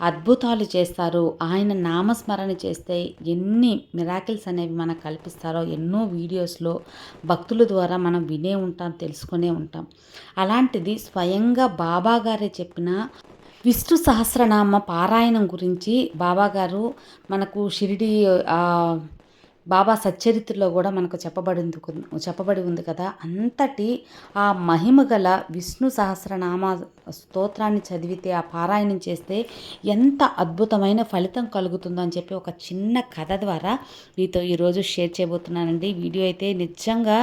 అద్భుతాలు చేస్తారు. ఆయన నామస్మరణ చేస్తే ఎన్ని మిరాకిల్స్ అనేవి మనకు కల్పిస్తారో ఎన్నో వీడియోస్లో భక్తుల ద్వారా మనం వినే ఉంటాం తెలుసుకునే ఉంటాం. అలాంటిది స్వయంగా బాబా గారే చెప్పిన విష్ణు సహస్రనామ పారాయణం గురించి బాబాగారు మనకు షిరిడి బాబా సచ్చరిత్రలో కూడా మనకు చెప్పబడింది చెప్పబడి ఉంది కదా. అంతటి ఆ మహిమ గల విష్ణు సహస్రనామ స్తోత్రాన్ని చదివితే ఆ పారాయణం చేస్తే ఎంత అద్భుతమైన ఫలితం కలుగుతుందో అని చెప్పి ఒక చిన్న కథ ద్వారా మీతో ఈరోజు షేర్ చేయబోతున్నానండి. వీడియో అయితే నిజంగా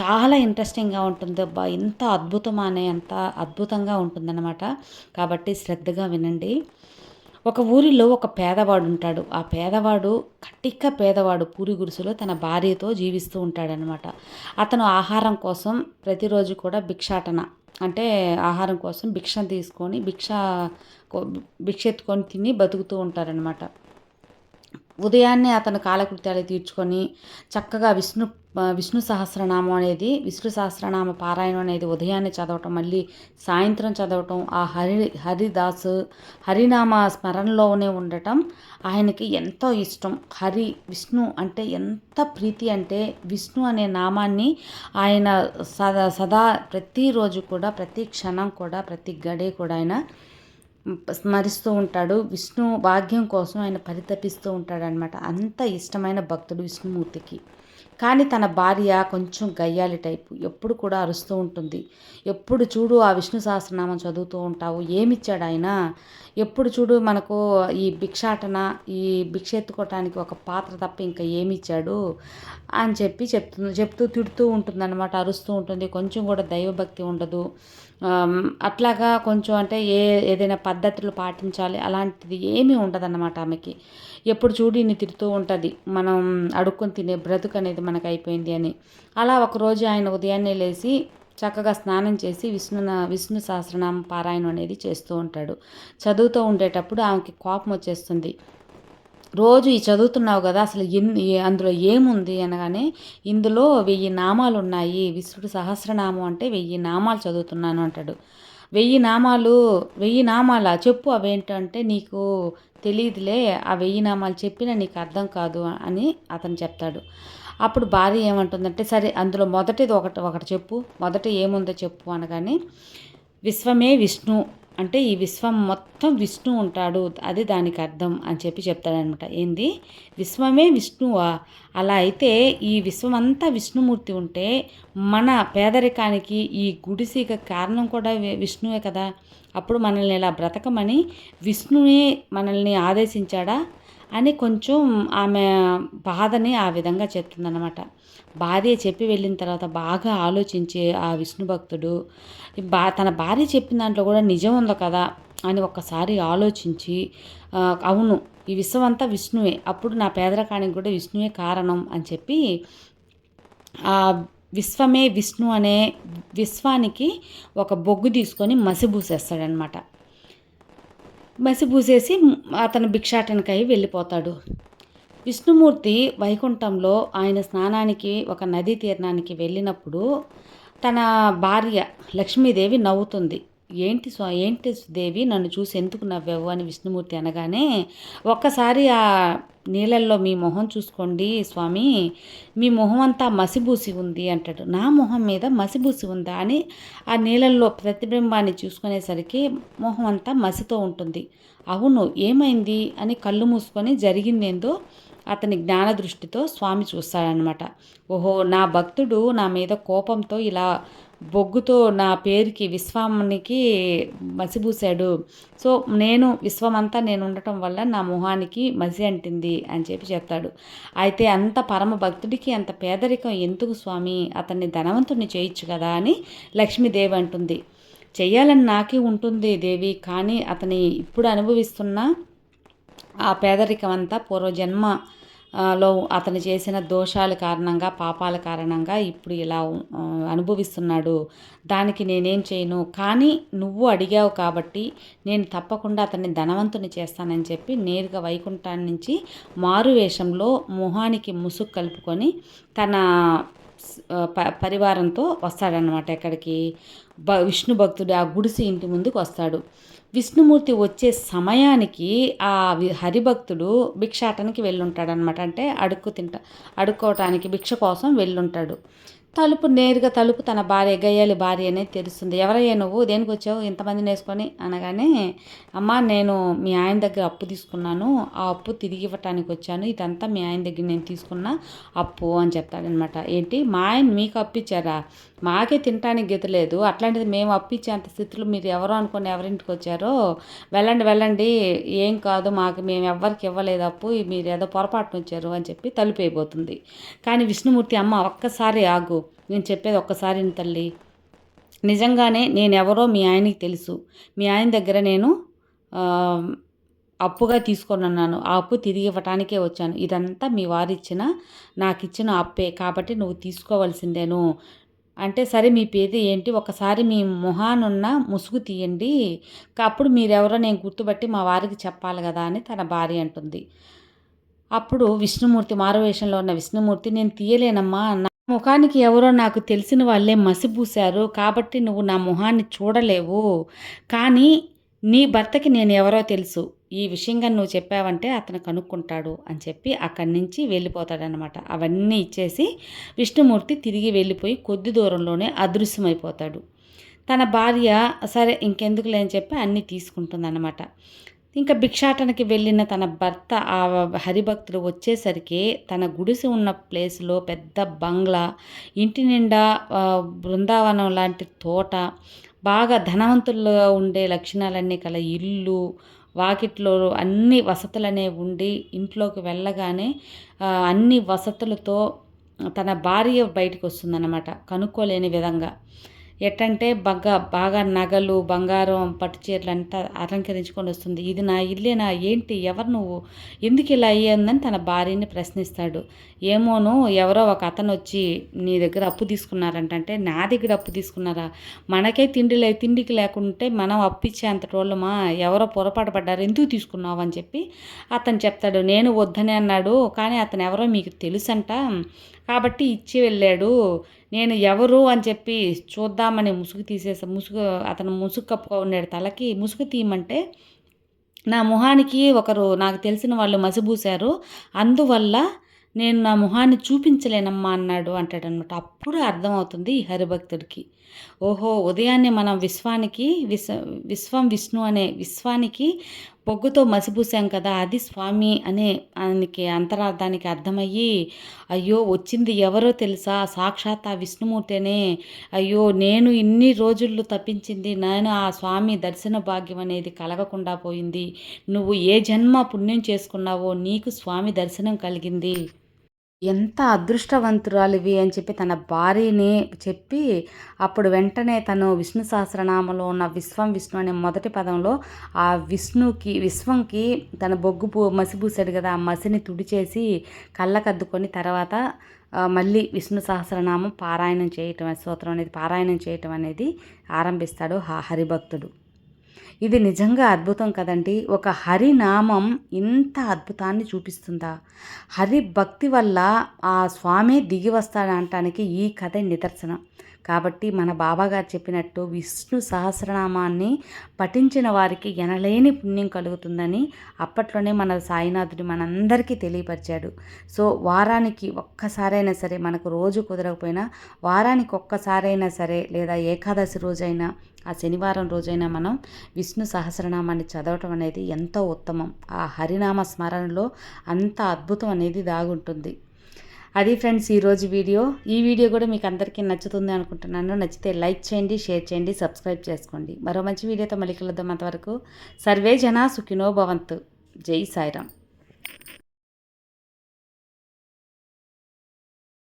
చాలా ఇంట్రెస్టింగ్గా ఉంటుంది అబ్బా ఎంత అద్భుతమనే ఎంత అంత అద్భుతంగా ఉంటుందన్నమాట. కాబట్టి శ్రద్ధగా వినండి. ఒక ఊరిలో ఒక పేదవాడు ఉంటాడు. ఆ పేదవాడు కటిక్క పేదవాడు పూరి గురుసులో తన భార్యతో జీవిస్తూ ఉంటాడనమాట అతను ఆహారం కోసం ప్రతిరోజు కూడా భిక్షాటన అంటే ఆహారం కోసం భిక్ష తీసుకొని భిక్ష భిక్ష ఎత్తుకొని తిని బతుకుతూ ఉంటారనమాట ఉదయాన్నే అతను కాలకృత్యాలు తీర్చుకొని చక్కగా విష్ణు విష్ణు సహస్రనామం అనేది విష్ణు సహస్రనామ పారాయణం అనేది ఉదయాన్నే చదవటం మళ్ళీ సాయంత్రం చదవటం ఆ హరి హరిదాసు హరినామ స్మరణలోనే ఉండటం ఆయనకి ఎంతో ఇష్టం. హరి విష్ణు అంటే ఎంత ప్రీతి అంటే విష్ణు అనే నామాన్ని ఆయన సదా సదా ప్రతిరోజు కూడా ప్రతి క్షణం కూడా ప్రతి గడే కూడా ఆయన స్మరిస్తూ ఉంటాడు. విష్ణు భాగ్యం కోసం ఆయన పరితపిస్తూ ఉంటాడనమాట అంత ఇష్టమైన భక్తుడు విష్ణుమూర్తికి. కానీ తన భార్య కొంచెం గయ్యాలి టైపు. ఎప్పుడు కూడా అరుస్తూ ఉంటుంది. ఎప్పుడు చూడు ఆ విష్ణు సహస్రనామం చదువుతూ ఉంటావు ఏమిచ్చాడు ఆయన? ఎప్పుడు చూడు మనకు ఈ భిక్షాటన ఈ భిక్ష ఎత్తుకోవటానికి ఒక పాత్ర తప్ప ఇంకా ఏమిచ్చాడు? అని చెప్పి చెప్తు చెప్తూ తిడుతూ ఉంటుందన్నమాట. అరుస్తూ ఉంటుంది. కొంచెం కూడా దైవభక్తి ఉండదు. అట్లాగా కొంచెం అంటే ఏ ఏదైనా పద్ధతులు పాటించాలి అలాంటిది ఏమీ ఉండదన్నమాట ఆమెకి. ఎప్పుడు చూడు ఇన్ని తిడుతూ ఉంటుంది మనం అడుక్కొని తినే బ్రతుకు అనేది మనకు అయిపోయింది అని. అలా ఒకరోజు ఆయన ఉదయాన్నే లేచి చక్కగా స్నానం చేసి విష్ణు విష్ణు సహస్రనామ పారాయణం అనేది చేస్తూ ఉంటాడు. చదువుతూ ఉండేటప్పుడు ఆమెకి కోపం వచ్చేస్తుంది. రోజు ఈ చదువుతున్నావు కదా అసలు ఎన్ని అందులో ఏముంది అనగానే ఇందులో వెయ్యి నామాలు ఉన్నాయి. విష్ణుడు సహస్రనామం అంటే వెయ్యి నామాలు చదువుతున్నాను అంటాడు. వెయ్యి నామాలు వెయ్యి నామాల చెప్పు అవేంటంటే నీకు తెలియదులే ఆ వెయ్యి నామాలు చెప్పినా నీకు అర్థం కాదు అని అతను చెప్తాడు. అప్పుడు భార్య ఏమంటుందంటే సరే అందులో మొదటిది ఒకటి ఒకటి చెప్పు. మొదట ఏముందో చెప్పు అనగానే విశ్వమే విష్ణు అంటే ఈ విశ్వం మొత్తం విష్ణు ఉంటాడు అది దానికి అర్థం అని చెప్పి చెప్తాడనమాట ఏంది? విశ్వమే విష్ణువా? అలా అయితే ఈ విశ్వం అంతా విష్ణుమూర్తి ఉంటే మన పేదరికానికి ఈ గుడిసీక కారణం కూడా విష్ణువే కదా? అప్పుడు మనల్ని ఇలా బ్రతకమని విష్ణునే మనల్ని ఆదేశించాడా? అని కొంచెం ఆమె బాధని ఆ విధంగా చెప్తుందనమాట భార్య చెప్పి వెళ్ళిన తర్వాత బాగా ఆలోచించే ఆ విష్ణు భక్తుడు బా తన భార్య చెప్పిన దాంట్లో కూడా నిజం ఉందో కదా అని ఒక్కసారి ఆలోచించి అవును ఈ విశ్వం అంతా విష్ణువే అప్పుడు నా పేదరికానికి కూడా విష్ణువే కారణం అని చెప్పి ఆ విశ్వమే విష్ణు అనే విశ్వానికి ఒక బొగ్గు తీసుకొని మసిబూసేస్తాడనమాట మసిబూసేసి అతను భిక్షాటనకై వెళ్ళిపోతాడు. విష్ణుమూర్తి వైకుంఠంలో ఆయన స్నానానికి ఒక నదీ తీర్ణానికి వెళ్ళినప్పుడు తన భార్య లక్ష్మీదేవి నవ్వుతుంది. ఏంటి స్వా ఏంటి దేవి నన్ను చూసి ఎందుకు నవ్వావు? అని విష్ణుమూర్తి అనగానే ఒక్కసారి ఆ నీళ్ళల్లో మీ మొహం చూసుకోండి స్వామి. మీ మొహం అంతా మసిబూసి ఉంది అంటాడు. నా మొహం మీద మసిబూసి ఉందా అని ఆ నీళ్ళల్లో ప్రతిబింబాన్ని చూసుకునేసరికి మొహం అంతా మసితో ఉంటుంది. అవును ఏమైంది అని కళ్ళు మూసుకొని జరిగిందేందో అతని జ్ఞాన దృష్టితో స్వామి చూస్తాడనమాట ఓహో నా భక్తుడు నా మీద కోపంతో ఇలా బొగ్గుతో నా పేరుకి విశ్వానికి మసిబూశాడు సో నేను విశ్వమంతా నేను ఉండటం వల్ల నా మొహానికి మసి అంటింది అని చెప్పి చెప్తాడు. అయితే అంత పరమ భక్తుడికి అంత పేదరికం ఎందుకు స్వామి? అతన్ని ధనవంతుని చేయొచ్చు కదా అని లక్ష్మీదేవి అంటుంది. చెయ్యాలని నాకే ఉంటుంది దేవి కానీ అతని ఇప్పుడు అనుభవిస్తున్న ఆ పేదరికం అంతా పూర్వజన్మ లో అతను చేసిన దోషాల కారణంగా పాపాల కారణంగా ఇప్పుడు ఇలా అనుభవిస్తున్నాడు. దానికి నేనేం చేయను? కానీ నువ్వు అడిగావు కాబట్టి నేను తప్పకుండా అతన్ని ధనవంతుని చేస్తానని చెప్పి నేరుగా వైకుంఠాన్ని నుంచి మారు వేషంలో మొహానికి ముసుగు కలుపుకొని తన ప పరివారంతో వస్తాడనమాట ఎక్కడికి. బ విష్ణు భక్తుడు ఆ గుడిసి ఇంటి ముందుకు వస్తాడు. విష్ణుమూర్తి వచ్చే సమయానికి ఆ వి- హరిభక్తుడు భిక్షాటనకి వెళ్ళుంటాడనమాట అంటే అడుక్కు తింటా అడుక్కోవటానికి భిక్ష కోసం వెళ్ళుంటాడు. తలుపు నేరుగా తలుపు తన భార్య గయ్యాలి భార్య అనేది తెలుస్తుంది ఎవరయ్యా నువ్వు? దేనికి వచ్చావు? ఇంతమందిని వేసుకొని? అనగానే అమ్మ నేను మీ ఆయన దగ్గర అప్పు తీసుకున్నాను. ఆ అప్పు తిరిగి ఇవ్వటానికి వచ్చాను. ఇదంతా మీ ఆయన దగ్గర నేను తీసుకున్న అప్పు అని చెప్తాడనమాట. ఏంటి? మా ఆయన మీకు అప్పిచ్చారా మాకే తినటానికి గెతలేదు లేదు. అట్లాంటిది మేము అప్పిచ్చేంత స్థితిలో మీరు ఎవరో అనుకుని ఎవరింటికి వచ్చారో వెళ్ళండి వెళ్ళండి. ఏం కాదు మాకు మేము ఎవ్వరికి ఇవ్వలేదు అప్పు. మీరు ఏదో పొరపాటున వచ్చారు అని చెప్పి తలుపు అయిపోతుంది కానీ విష్ణుమూర్తి అమ్మ ఒక్కసారి ఆగు. నేను చెప్పేది ఒక్కసారి తల్లి. నిజంగానే నేను ఎవరో మీ ఆయనకి తెలుసు. మీ ఆయన దగ్గర నేను అప్పుగా తీసుకొని ఉన్నాను ఆ అప్పు తిరిగి ఇవ్వటానికే వచ్చాను. ఇదంతా మీ వారిచ్చిన నాకు ఇచ్చిన అప్పే. కాబట్టి నువ్వు తీసుకోవాల్సిందేను. అంటే సరే మీ పేరు ఏంటి? ఒకసారి మీ మొహానున్న ముసుగు తీయండి. అప్పుడు మీరెవరో నేను గుర్తుపట్టి మా వారికి చెప్పాలి కదా అని తన భార్య అంటుంది. అప్పుడు విష్ణుమూర్తి మారువేషంలో ఉన్న విష్ణుమూర్తి నేను తీయలేనమ్మా అన్న ముఖానికి ఎవరో నాకు తెలిసిన వాళ్ళే మసిపూశారు కాబట్టి నువ్వు నా మొహాన్ని చూడలేవు. కానీ నీ భర్తకి నేను ఎవరో తెలుసు. ఈ విషయంగా నువ్వు చెప్పావంటే అతను కనుక్కుంటాడు అని చెప్పి అక్కడి నుంచి వెళ్ళిపోతాడనమాట అవన్నీ ఇచ్చేసి విష్ణుమూర్తి తిరిగి వెళ్ళిపోయి కొద్ది దూరంలోనే అదృశ్యమైపోతాడు. తన భార్య సరే ఇంకెందుకులే అని చెప్పి అన్నీ తీసుకుంటుందన్నమాట. ఇంకా భిక్షాటనకి వెళ్ళిన తన భర్త ఆ హరిభక్తుడు వచ్చేసరికి తన గుడిసె ఉన్న ప్లేస్లో పెద్ద బంగ్లా ఇంటి నిండా బృందావనం లాంటి తోట బాగా ధనవంతుల్లో ఉండే లక్షణాలన్నీ కల ఇల్లు వాకిట్లో అన్ని వసతులనే ఉండి ఇంట్లోకి వెళ్ళగానే అన్ని వసతులతో తన భార్య బయటకు వస్తుందన్నమాట కనుక్కోలేని విధంగా. ఎట్టంటే బాగా బాగా నగలు బంగారం పట్టు చీరలు అంతా అలంకరించుకొని వస్తుంది. ఇది నా ఇల్లేనా ఏంటి ఎవరు నువ్వు? ఎందుకు ఇలా అయ్యిందని తన భార్యని ప్రశ్నిస్తాడు. ఏమోను ఎవరో ఒక అతను వచ్చి నీ దగ్గర అప్పు తీసుకున్నారంట అంటే నా దగ్గర అప్పు తీసుకున్నారా? మనకే తిండి లే తిండికి లేకుంటే మనం అప్పిచ్చే అంత టోళ్ళమా? ఎవరో పొరపాటు పడ్డారు ఎందుకు తీసుకున్నావు అని చెప్పి అతను చెప్తాడు. నేను వద్దని అన్నాడు కానీ అతను ఎవరో మీకు తెలుసంట. కాబట్టి ఇచ్చి వెళ్ళాడు. నేను ఎవరు అని చెప్పి చూద్దామని ముసుగు తీసేసా ముసుగు అతను ముసుగు కప్పుకో ఉన్నాడు తలకి. ముసుగు తీయమంటే నా మొహానికి ఒకరు నాకు తెలిసిన వాళ్ళు మసిబూశారు. అందువల్ల నేను నా మొహాన్ని చూపించలేనమ్మా అన్నాడు అంటాడనమాట అప్పుడు అర్థమవుతుంది ఈ హరిభక్తుడికి. ఓహో ఉదయాన్నే మనం విశ్వానికి విశ్వ విశ్వం విష్ణు అనే విశ్వానికి పొగ్గుతో మసిపూసాం కదా అది స్వామి అనే ఆయనకి అంతరార్థానికి అర్థమయ్యి అయ్యో వచ్చింది ఎవరో తెలుసా? సాక్షాత్ ఆ విష్ణుమూర్తేనే. అయ్యో నేను ఇన్ని రోజుల్లో తప్పించింది నేను ఆ స్వామి దర్శన భాగ్యం అనేది కలగకుండా పోయింది. నువ్వు ఏ జన్మ పుణ్యం చేసుకున్నావో నీకు స్వామి దర్శనం కలిగింది. ఎంత అదృష్టవంతురాలివి అని చెప్పి తన భార్యని చెప్పి అప్పుడు వెంటనే తను విష్ణు సహస్రనామంలో ఉన్న విశ్వం విష్ణు అనే మొదటి పదంలో ఆ విష్ణుకి విశ్వంకి తన బొగ్గు పూ మసి పూసాడు కదా ఆ మసిని తుడిచేసి కళ్ళకద్దుకొని తర్వాత మళ్ళీ విష్ణు సహస్రనామం పారాయణం చేయటం స్తోత్రం అనేది పారాయణం చేయటం అనేది ఆరంభిస్తాడు హరిభక్తుడు. ఇది నిజంగా అద్భుతం కదండి. ఒక హరినామం ఇంత అద్భుతాన్ని చూపిస్తుందా? హరి భక్తి వల్ల ఆ స్వామి దిగి వస్తాడంటానికి ఈ కథ నిదర్శనం. కాబట్టి మన బాబాగారు చెప్పినట్టు విష్ణు సహస్రనామాన్ని పఠించిన వారికి ఎనలేని పుణ్యం కలుగుతుందని అప్పట్లోనే మన సాయినాథుడు మనందరికీ తెలియపరిచాడు. సో వారానికి ఒక్కసారైనా సరే మనకు రోజు కుదరకపోయినా వారానికి ఒక్కసారైనా సరే లేదా ఏకాదశి రోజైనా ఆ శనివారం రోజైనా మనం విష్ణు సహస్రనామాన్ని చదవటం అనేది ఎంతో ఉత్తమం. ఆ హరినామ స్మరణలో అంత అద్భుతం అనేది దాగుంటుంది. అది ఫ్రెండ్స్ ఈరోజు వీడియో. ఈ వీడియో కూడా మీకు అందరికీ నచ్చుతుంది అనుకుంటున్నాను. నచ్చితే లైక్ చేయండి షేర్ చేయండి సబ్స్క్రైబ్ చేసుకోండి. మరో మంచి వీడియోతో మళ్ళీ కలుద్దాం అంతవరకు. సర్వే జనా సుఖినో భవంతు. జై సాయిరామ్.